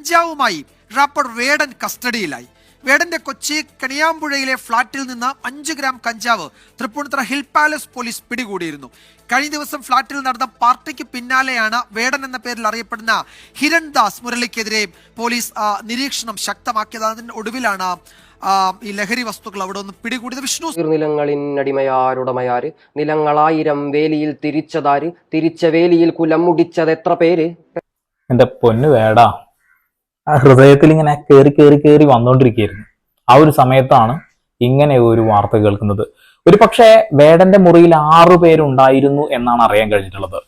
കഞ്ചാവുമായി റാപ്പർ വേടൻ കസ്റ്റഡിയിലായി. വേടന്റെ കൊച്ചി കണിയാമ്പുഴയിലെ ഫ്ളാറ്റിൽ നിന്ന് അഞ്ച് ഗ്രാം കഞ്ചാവ് തൃപ്പൂണിത്തുറ ഹിൽ പാലസ് പോലീസ് പിടികൂടിയിരുന്നു. കഴിഞ്ഞ ദിവസം ഫ്ളാറ്റിൽ നടന്ന പാർട്ടിക്ക് പിന്നാലെയാണ് വേടൻ എന്ന പേരിൽ അറിയപ്പെടുന്ന ഹിരൺദാസ് മുരളിക്കെതിരെ പോലീസ് നിരീക്ഷണം ശക്തമാക്കിയത്. അതിന് ഒടുവിലാണ് ഈ ലഹരി വസ്തുക്കൾ അവിടെ ഒന്ന് പിടികൂടിയത്. വിഷ്ണു നിലങ്ങളിൻ അടിമയാരുടമയാര് നിലങ്ങളായിരം വേലിയിൽ തിരിച്ചതാര്? തിരിച്ച വേലിയിൽ കുലം മുടിച്ചത് എത്ര പേര്? എന്റെ പൊന്നു വേടാ. ആ ഹൃദയത്തിൽ ഇങ്ങനെ കയറി കയറി കയറി വന്നുകൊണ്ടിരിക്കുകയായിരുന്നു ആ ഒരു സമയത്താണ് ഇങ്ങനെ ഒരു വാർത്ത കേൾക്കുന്നത്. ഒരു പക്ഷേ വേടന്റെ മുറിയിൽ ആറു പേരുണ്ടായിരുന്നു എന്നാണ് അറിയാൻ കഴിഞ്ഞിട്ടുള്ളത്.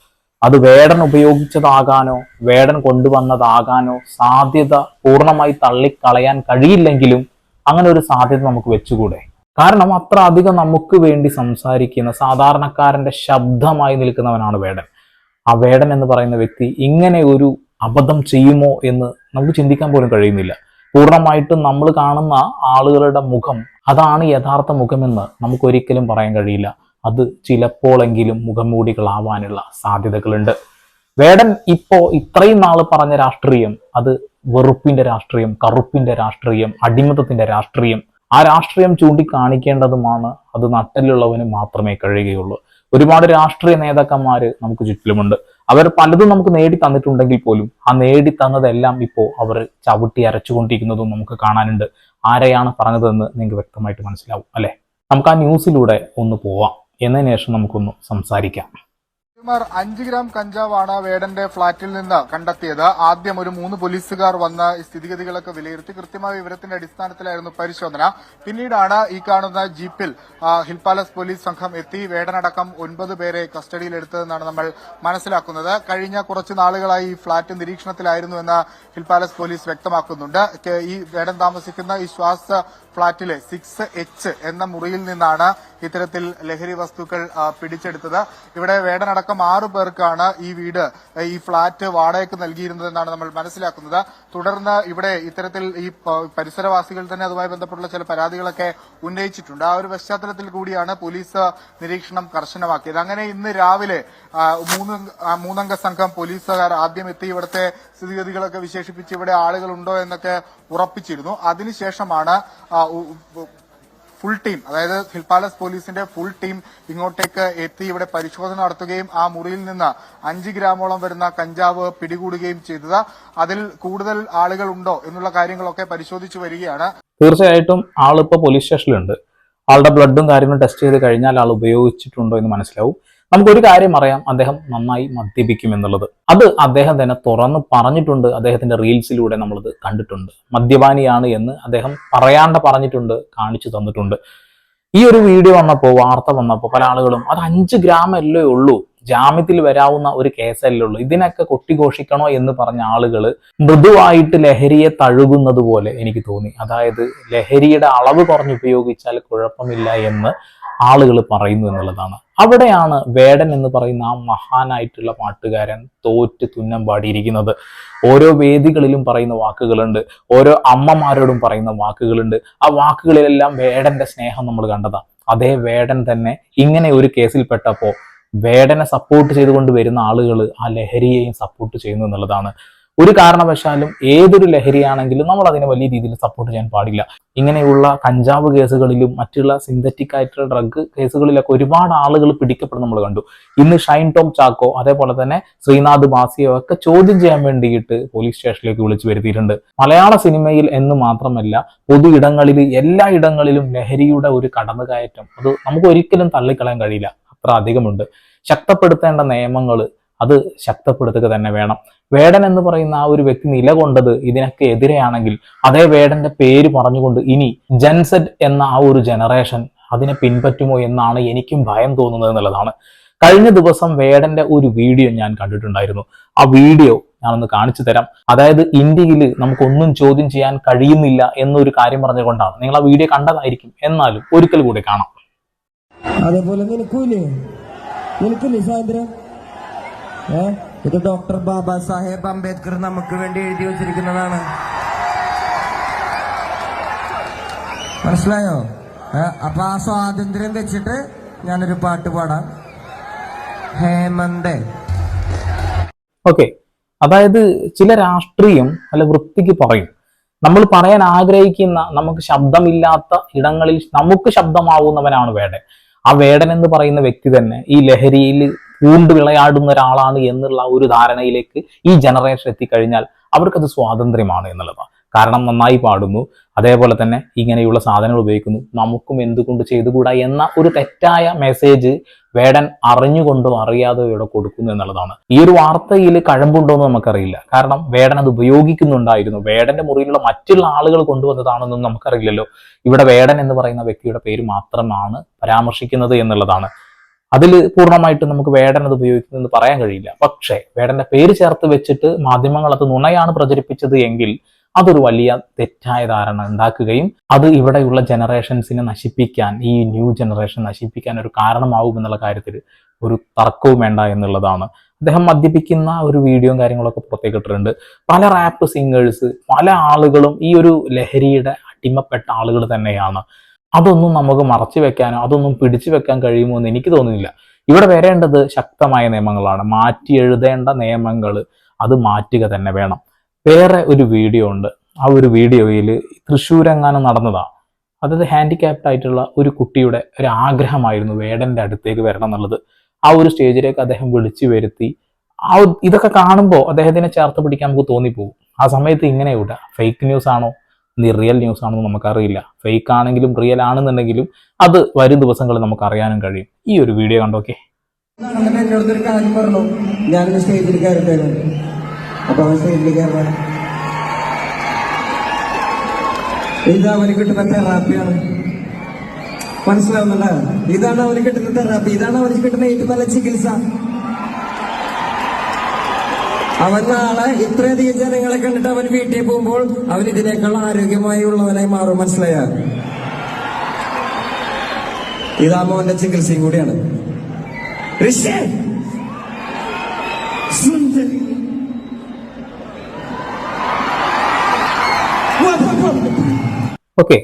അത് വേടൻ ഉപയോഗിച്ചതാകാനോ വേടൻ കൊണ്ടുവന്നതാകാനോ സാധ്യത പൂർണമായി തള്ളിക്കളയാൻ കഴിയില്ലെങ്കിലും അങ്ങനെ ഒരു സാധ്യത നമുക്ക് വെച്ചുകൂടെ? കാരണം അത്ര അധികം നമുക്ക് വേണ്ടി സംസാരിക്കുന്ന സാധാരണക്കാരന്റെ ശബ്ദമായി നിൽക്കുന്നവനാണ് വേടൻ. ആ വേടൻ എന്ന് പറയുന്ന വ്യക്തി ഇങ്ങനെ ഒരു അബദ്ധം ചെയ്യുമോ എന്ന് നമുക്ക് ചിന്തിക്കാൻ പോലും കഴിയുന്നില്ല. പൂർണമായിട്ടും നമ്മൾ കാണുന്ന ആളുകളുടെ മുഖം അതാണ് യഥാർത്ഥ മുഖമെന്ന് നമുക്കൊരിക്കലും പറയാൻ കഴിയില്ല. അത് ചിലപ്പോഴെങ്കിലും മുഖംമൂടികളാവാനുള്ള സാധ്യതകളുണ്ട്. വേടൻ ഇപ്പോ ഇത്രയും നാൾ പറഞ്ഞ രാഷ്ട്രീയം അത് വെറുപ്പിന്റെ രാഷ്ട്രീയം കറുപ്പിന്റെ രാഷ്ട്രീയം അടിമത്തത്തിന്റെ രാഷ്ട്രീയം ആ രാഷ്ട്രീയം ചൂണ്ടിക്കാണിക്കേണ്ടതുമാണ് അത് നട്ടലുള്ളവന് മാത്രമേ കഴിയുകയുള്ളൂ. ഒരുപാട് രാഷ്ട്രീയ നേതാക്കന്മാര് നമുക്ക് ചുറ്റിലുമുണ്ട്. അവർ പലതും നമുക്ക് നേടി തന്നിട്ടുണ്ടെങ്കിൽ പോലും ആ നേടി തന്നതെല്ലാം ഇപ്പോൾ അവർ ചവിട്ടി അരച്ചുകൊണ്ടിരിക്കുന്നതും നമുക്ക് കാണാനുണ്ട്. ആരെയാണ് പറഞ്ഞതെന്ന് നിങ്ങൾക്ക് വ്യക്തമായിട്ട് മനസ്സിലാവും അല്ലെ? നമുക്ക് ആ ന്യൂസിലൂടെ ഒന്ന് പോവാം. എന്നതിന് ശേഷം നമുക്കൊന്ന് സംസാരിക്കാം. അഞ്ച് ഗ്രാം കഞ്ചാവാണ് വേടന്റെ ഫ്ളാറ്റിൽ നിന്ന് കണ്ടെത്തിയത്. ആദ്യം ഒരു മൂന്ന് പോലീസുകാർ വന്ന് സ്ഥിതിഗതികളൊക്കെ വിലയിരുത്തി കൃത്യമായ വിവരത്തിന്റെ അടിസ്ഥാനത്തിലായിരുന്നു പരിശോധന. പിന്നീടാണ് ഈ കാണുന്ന ജീപ്പിൽ ഹിൽ പാലസ് പോലീസ് സംഘം എത്തി. വേടനടക്കം ഒൻപത് പേരെ കസ്റ്റഡിയിലെടുത്തതെന്നാണ് നമ്മൾ മനസ്സിലാക്കുന്നത്. കഴിഞ്ഞ കുറച്ച് നാളുകളായി ഈ ഫ്ളാറ്റ് നിരീക്ഷണത്തിലായിരുന്നുവെന്ന് ഹിൽ പാലസ് പോലീസ് വ്യക്തമാക്കുന്നുണ്ട്. ഈ വേടൻ താമസിക്കുന്ന ഈ ശ്വാസ ഫ്ളാറ്റിലെ സിക്സ് എച്ച് എന്ന മുറിയിൽ നിന്നാണ് ഇത്തരത്തിൽ ലഹരി വസ്തുക്കൾ പിടിച്ചെടുത്തത്. ഇവിടെ വേടനടക്കം ആറു പേർക്കാണ് ഈ വീട് ഈ ഫ്ളാറ്റ് വാടകയ്ക്ക് നൽകിയിരുന്നതെന്നാണ് നമ്മൾ മനസ്സിലാക്കുന്നത്. തുടർന്ന് ഇവിടെ ഇത്തരത്തിൽ ഈ പരിസരവാസികൾ തന്നെ അതുമായി ബന്ധപ്പെട്ടുള്ള ചില പരാതികളൊക്കെ ഉന്നയിച്ചിട്ടുണ്ട്. ആ ഒരു പശ്ചാത്തലത്തിൽ കൂടിയാണ് പോലീസ് നിരീക്ഷണം കർശനമാക്കിയത്. അങ്ങനെ ഇന്ന് രാവിലെ മൂന്നംഗ സംഘം പോലീസുകാർ ആദ്യം എത്തി. ഇവിടുത്തെ സ്ഥിതിഗതികളൊക്കെ വിശേഷിപ്പിച്ച് ഇവിടെ ആളുകളുണ്ടോ എന്നൊക്കെ ഉറപ്പിച്ചിരുന്നു. അതിനുശേഷമാണ് ഫുൾ ടീം അതായത് ഹിൽ പാലസ് പോലീസിന്റെ ഫുൾ ടീം ഇങ്ങോട്ടേക്ക് എത്തി ഇവിടെ പരിശോധന നടത്തുകയും ആ മുറിയിൽ നിന്ന് അഞ്ച് ഗ്രാമോളം വരുന്ന കഞ്ചാവ് പിടികൂടുകയും ചെയ്തത്. അതിൽ കൂടുതൽ ആളുകൾ ഉണ്ടോ എന്നുള്ള കാര്യങ്ങളൊക്കെ പരിശോധിച്ചു വരികയാണ്. തീർച്ചയായിട്ടും ആളിപ്പോ പോലീസ് സ്റ്റേഷനിലുണ്ട് ആളുടെ ബ്ലഡും കാര്യങ്ങളും ടെസ്റ്റ് ചെയ്ത് കഴിഞ്ഞാൽ ആൾ ഉപയോഗിച്ചിട്ടുണ്ടോ എന്ന് മനസ്സിലാവും. നമുക്കൊരു കാര്യം അറിയാം അദ്ദേഹം നന്നായി മദ്യപിക്കും എന്നുള്ളത്. അത് അദ്ദേഹം തന്നെ തുറന്ന് പറഞ്ഞിട്ടുണ്ട്. അദ്ദേഹത്തിന്റെ റീൽസിലൂടെ നമ്മളത് കണ്ടിട്ടുണ്ട്. മദ്യപാനിയാണ് എന്ന് അദ്ദേഹം പറയാണ്ട് പറഞ്ഞിട്ടുണ്ട് കാണിച്ചു തന്നിട്ടുണ്ട്. ഈ ഒരു വീഡിയോ വന്നപ്പോൾ വാർത്ത വന്നപ്പോൾ പല ആളുകളും അത് അഞ്ച് ഗ്രാം അല്ലേ ഉള്ളൂ? ജാമ്യത്തിൽ വരാവുന്ന ഒരു കേസല്ലേ ഉള്ളൂ? ഇതിനൊക്കെ കൊട്ടിഘോഷിക്കണോ? എന്ന് പറഞ്ഞ ആളുകൾ മൃദുവായിട്ട് ലഹരിയെ തഴുകുന്നത് പോലെ എനിക്ക് തോന്നി. അതായത് ലഹരിയുടെ അളവ് കുറഞ്ഞ് ഉപയോഗിച്ചാൽ കുഴപ്പമില്ല എന്ന് ആളുകൾ പറയുന്നു എന്നുള്ളതാണ്. അവിടെയാണ് വേടൻ എന്ന് പറയുന്ന ആ മഹാനായിട്ടുള്ള പാട്ടുകാരൻ തോറ്റ് തുന്നം പാടിയിരിക്കുന്നത്. ഓരോ വേദികളിലും പറയുന്ന വാക്കുകളുണ്ട്. ഓരോ അമ്മമാരോടും പറയുന്ന വാക്കുകളുണ്ട്. ആ വാക്കുകളിലെല്ലാം വേടന്റെ സ്നേഹം നമ്മൾ കണ്ടതാ. അതേ വേടൻ തന്നെ ഇങ്ങനെ ഒരു കേസിൽപ്പെട്ടപ്പോ വേടനെ സപ്പോർട്ട് ചെയ്തുകൊണ്ട് വരുന്ന ആളുകൾ ആ ലഹരിയെയും സപ്പോർട്ട് ചെയ്യുന്നു എന്നുള്ളതാണ്. ഒരു കാരണവശാലും ഏതൊരു ലഹരിയാണെങ്കിലും നമ്മൾ അതിനെ വലിയ രീതിയിൽ സപ്പോർട്ട് ചെയ്യാൻ പാടില്ല. ഇങ്ങനെയുള്ള കഞ്ചാവ് കേസുകളിലും മറ്റുള്ള സിന്തറ്റിക് ആയിട്ടുള്ള ഡ്രഗ് കേസുകളിലൊക്കെ ഒരുപാട് ആളുകൾ പിടിക്കപ്പെടുന്ന നമ്മൾ കണ്ടു. ഇന്ന് ഷൈൻ ടോം ചാക്കോ അതേപോലെ തന്നെ ശ്രീനാഥ് ബാസിയോ ഒക്കെ ചോദ്യം ചെയ്യാൻ വേണ്ടിയിട്ട് പോലീസ് സ്റ്റേഷനിലേക്ക് വിളിച്ചു വരുത്തിയിട്ടുണ്ട്. മലയാള സിനിമയിൽ എന്ന് മാത്രമല്ല പൊതു ഇടങ്ങളിൽ എല്ലാ ഇടങ്ങളിലും ലഹരിയുടെ ഒരു കടന്നുകയറ്റം. അത് നമുക്ക് ഒരിക്കലും തള്ളിക്കളയാൻ കഴിയില്ല. അത്ര അധികമുണ്ട്. ശക്തപ്പെടുത്തേണ്ട നിയമങ്ങൾ അത് ശക്തപ്പെടുത്തുക തന്നെ വേണം. വേടൻ എന്ന് പറയുന്ന ആ ഒരു വ്യക്തി നിലകൊണ്ടത് ഇതിനൊക്കെ എതിരെയാണെങ്കിൽ അതേ വേടന്റെ പേര് പറഞ്ഞുകൊണ്ട് ഇനി ജൻസെറ്റ് എന്ന ആ ഒരു ജനറേഷൻ അതിനെ പിൻപറ്റുമോ എന്നാണ് എനിക്കും ഭയം തോന്നുന്നത് എന്നുള്ളതാണ്. കഴിഞ്ഞ ദിവസം വേടന്റെ ഒരു വീഡിയോ ഞാൻ കണ്ടിട്ടുണ്ടായിരുന്നു. ആ വീഡിയോ ഞാനൊന്ന് കാണിച്ചു തരാം. അതായത് ഇന്ത്യയിൽ നമുക്കൊന്നും ചോദ്യം ചെയ്യാൻ കഴിയുന്നില്ല എന്നൊരു കാര്യം പറഞ്ഞുകൊണ്ടാണ്. നിങ്ങൾ ആ വീഡിയോ കണ്ടതായിരിക്കും. എന്നാലും ഒരിക്കൽ കൂടി കാണാം. അതേപോലെ നിനക്കൂലേ നിനക്ക് സ്വാതന്ത്ര്യം ഇത് ഡോക്ടർ ബാബാ സാഹേബ് അംബേദ്കർ നമുക്ക് വേണ്ടി എഴുതി വച്ചിരിക്കുന്നതാണ്. മനസ്സിലായോ? അപ്പൊ ആ സ്വാതന്ത്ര്യം വെച്ചിട്ട് ഞാനൊരു പാട്ട് പാടാം. ഹേമന്ത്. ഓക്കെ. അതായത് ചില രാഷ്ട്രീയം അല്ല വൃത്തിക്ക് പറയും. നമ്മൾ പറയാൻ ആഗ്രഹിക്കുന്ന നമുക്ക് ശബ്ദമില്ലാത്ത ഇടങ്ങളിൽ നമുക്ക് ശബ്ദമാവുന്നവനാണ് വേടൻ. ആ വേടൻ എന്ന് പറയുന്ന വ്യക്തി തന്നെ ഈ ലഹരിയിൽ പൂണ്ട് വിളയാടുന്ന ഒരാളാണ് എന്നുള്ള ഒരു ധാരണയിലേക്ക് ഈ ജനറേഷൻ എത്തിക്കഴിഞ്ഞാൽ അവർക്കത് സ്വാതന്ത്ര്യമാണ് എന്നുള്ളതാണ്. കാരണം നന്നായി പാടുന്നു. അതേപോലെ തന്നെ ഇങ്ങനെയുള്ള സാധനങ്ങൾ ഉപയോഗിക്കുന്നു. നമുക്കും എന്തുകൊണ്ട് ചെയ്തുകൂടാ എന്ന ഒരു തെറ്റായ മെസ്സേജ് വേടൻ അറിഞ്ഞുകൊണ്ടോ അറിയാതെയോ ഇവിടെ കൊടുക്കുന്നു എന്നുള്ളതാണ്. ഈ ഒരു വാർത്തയിൽ കഴമ്പുണ്ടോ എന്ന് നമുക്കറിയില്ല. കാരണം വേടൻ അത് ഉപയോഗിക്കുന്നുണ്ടായിരുന്നു. വേടന്റെ മുറിയിലുള്ള മറ്റുള്ള ആളുകൾ കൊണ്ടുവന്നതാണെന്നും നമുക്കറിയില്ലല്ലോ. ഇവിടെ വേടൻ എന്ന് പറയുന്ന വ്യക്തിയുടെ പേര് മാത്രമാണ് പരാമർശിക്കുന്നത് എന്നുള്ളതാണ്. അതിൽ പൂർണമായിട്ട് നമുക്ക് വേടൻ അത് ഉപയോഗിക്കുന്നെന്ന് പറയാൻ കഴിയില്ല. പക്ഷേ വേടന്റെ പേര് ചേർത്ത് വെച്ചിട്ട് മാധ്യമങ്ങൾ അത് നുണയാണ് പ്രചരിപ്പിച്ചത് എങ്കിൽ അതൊരു വലിയ തെറ്റായ ധാരണ ഉണ്ടാക്കുകയും അത് ഇവിടെയുള്ള ജനറേഷൻസിനെ നശിപ്പിക്കാൻ ഈ ന്യൂ ജനറേഷൻ നശിപ്പിക്കാൻ ഒരു കാരണമാവും എന്നുള്ള കാര്യത്തിൽ ഒരു തർക്കവും വേണ്ട എന്നുള്ളതാണ്. അദ്ദേഹം മദ്യപിക്കുന്ന ഒരു വീഡിയോയും കാര്യങ്ങളൊക്കെ പുറത്തേക്ക് ഇട്ടിട്ടുണ്ട്. പല റാപ്പ് സിംഗേഴ്സ് പല ആളുകളും ഈ ഒരു ലഹരിയുടെ അടിമപ്പെട്ട ആളുകൾ തന്നെയാണ്. അതൊന്നും നമുക്ക് മറച്ചു വെക്കാനോ അതൊന്നും പിടിച്ചു വെക്കാൻ കഴിയുമോ എന്ന് എനിക്ക് തോന്നുന്നില്ല. ഇവിടെ വരേണ്ടത് ശക്തമായ നിയമങ്ങളാണ്. മാറ്റി എഴുതേണ്ട നിയമങ്ങൾ അത് മാറ്റുക തന്നെ വേണം. വേറെ ഒരു വീഡിയോ ഉണ്ട്. ആ ഒരു വീഡിയോയിൽ തൃശ്ശൂരെങ്ങാനും നടന്നതാണ് അതായത് ഹാൻഡിക്യാപ്ഡ് ആയിട്ടുള്ള ഒരു കുട്ടിയുടെ ഒരു ആഗ്രഹമായിരുന്നു വേടന്റെ അടുത്തേക്ക് വരണം എന്നുള്ളത്. ആ ഒരു സ്റ്റേജിലേക്ക് അദ്ദേഹം വിളിച്ചു വരുത്തി. ആ ഇതൊക്കെ കാണുമ്പോൾ അദ്ദേഹത്തിനെ ചേർത്ത് പിടിക്കാൻ നമുക്ക് തോന്നിപ്പോകും. ആ സമയത്ത് ഇങ്ങനെ വിടുക. ഫേക്ക് ന്യൂസ് ആണോ? നീ റിയൽ ന്യൂസ് ആണെന്ന് നമുക്കറിയില്ല. ഫേക്ക് ആണെങ്കിലും റിയൽ ആണെന്നുണ്ടെങ്കിലും അത് വരും ദിവസങ്ങളിൽ നമുക്ക് അറിയാനും കഴിയും. ഈ ഒരു വീഡിയോ കണ്ടോക്കെ മനസ്സിലാവുന്നുണ്ടോ അവൻ സ്റ്റേജിൽ ഇത് ഇതാണ് അവന് കിട്ടുന്ന തെറാപ്പി ഇതാണ് അവന് കിട്ടുന്ന ഏറ്റവും നല്ല ചികിത്സ. അവൻ നാളെ ഇത്രയധികം ജനങ്ങളെ കണ്ടിട്ട് അവൻ വീട്ടിൽ പോകുമ്പോൾ അവൻ ഇതിനേക്കാൾ ആരോഗ്യമായി ഉള്ളവനായി മാറും മനസ്സിലായ? ഇതാ മോന്റെ ചികിത്സയും കൂടിയാണ്. ഓക്കെ.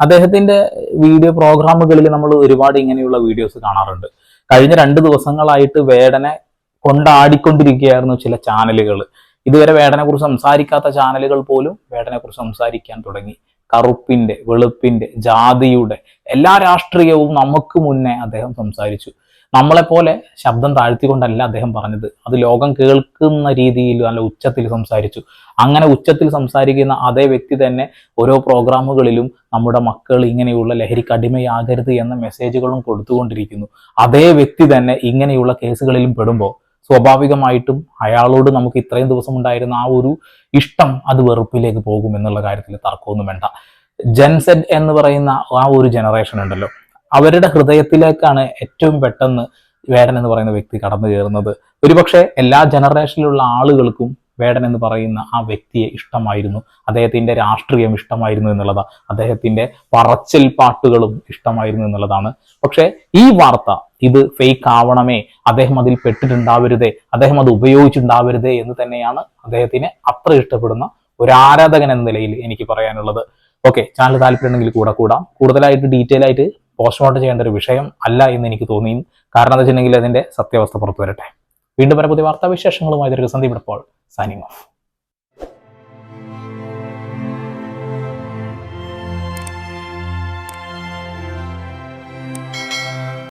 അദ്ദേഹത്തിന്റെ വീഡിയോ പ്രോഗ്രാമുകളിൽ നമ്മൾ ഒരുപാട് ഇങ്ങനെയുള്ള വീഡിയോസ് കാണാറുണ്ട്. കഴിഞ്ഞ രണ്ട് ദിവസങ്ങളായിട്ട് വേടനെ കൊണ്ടാടിക്കൊണ്ടിരിക്കുകയായിരുന്നു ചില ചാനലുകൾ ഇതുവരെ വേടനെ കുറിച്ച് സംസാരിക്കാത്ത ചാനലുകൾ പോലും വേടനെ കുറിച്ച് സംസാരിക്കാൻ തുടങ്ങി. കറുപ്പിന്റെ വെളുപ്പിന്റെ ജാതിയുടെ എല്ലാ രാഷ്ട്രീയവും നമുക്ക് മുന്നേ അദ്ദേഹം സംസാരിച്ചു. നമ്മളെപ്പോലെ ശബ്ദം താഴ്ത്തിക്കൊണ്ടല്ല അദ്ദേഹം പറഞ്ഞത്. അത് ലോകം കേൾക്കുന്ന രീതിയിൽ നല്ല ഉച്ചത്തിൽ സംസാരിച്ചു. അങ്ങനെ ഉച്ചത്തിൽ സംസാരിക്കുന്ന അതേ വ്യക്തി തന്നെ ഓരോ പ്രോഗ്രാമുകളിലും നമ്മുടെ മക്കൾ ഇങ്ങനെയുള്ള ലഹരിക്ക് അടിമയാകരുത് എന്ന മെസ്സേജുകളും കൊടുത്തുകൊണ്ടിരിക്കുന്നു. അതേ വ്യക്തി തന്നെ ഇങ്ങനെയുള്ള കേസുകളിലും പെടുമ്പോൾ സ്വാഭാവികമായിട്ടും അയാളോട് നമുക്ക് ഇത്രയും ദിവസം ഉണ്ടായിരുന്ന ആ ഒരു ഇഷ്ടം അത് വെറുപ്പിലേക്ക് പോകും എന്നുള്ള കാര്യത്തിൽ തർക്കമൊന്നും വേണ്ട. ജെൻസെഡ് എന്ന് പറയുന്ന ആ ഒരു ജനറേഷൻ ഉണ്ടല്ലോ. അവരുടെ ഹൃദയത്തിലേക്കാണ് ഏറ്റവും പെട്ടെന്ന് വേടൻ എന്ന് പറയുന്ന വ്യക്തി കടന്നു കയറുന്നത്. ഒരുപക്ഷെ എല്ലാ ജനറേഷനിലുള്ള ആളുകൾക്കും വേടൻ എന്ന് പറയുന്ന ആ വ്യക്തിയെ ഇഷ്ടമായിരുന്നു. അദ്ദേഹത്തിന്റെ രാഷ്ട്രീയം ഇഷ്ടമായിരുന്നു എന്നുള്ളതാണ് അദ്ദേഹത്തിന്റെ പറച്ചിൽ പാട്ടുകളും ഇഷ്ടമായിരുന്നു എന്നുള്ളതാണ്. പക്ഷേ ഈ വാർത്ത ഇത് ഫേക്ക് ആവണമേ. അദ്ദേഹം അതിൽ പെട്ടിട്ടുണ്ടാവരുതേ. അദ്ദേഹം അത് ഉപയോഗിച്ചിട്ടുണ്ടാവരുതേ എന്ന് തന്നെയാണ് അദ്ദേഹത്തിന് അത്ര ഇഷ്ടപ്പെടുന്ന ഒരു ആരാധകൻ എന്ന നിലയിൽ എനിക്ക് പറയാനുള്ളത്. ഓക്കെ ചാനൽ താല്പര്യമുണ്ടെങ്കിൽ കൂടെ കൂടാം. കൂടുതലായിട്ട് ഡീറ്റെയിൽ ആയിട്ട് പോസ്റ്റ്മോർട്ടം ചെയ്യേണ്ട ഒരു വിഷയം അല്ല എന്ന് എനിക്ക് തോന്നി കാരണം എന്താ വെച്ചിട്ടുണ്ടെങ്കിൽ അതിന്റെ സത്യാവസ്ഥ പുറത്തു വരട്ടെ. വീണ്ടും വരെ പുതിയ വാർത്താവിശേഷങ്ങളുമായി. വിശേഷങ്ങളുമായി സന്ദീപ് ഇപ്പോൾ സൈനിങ് ഓഫ്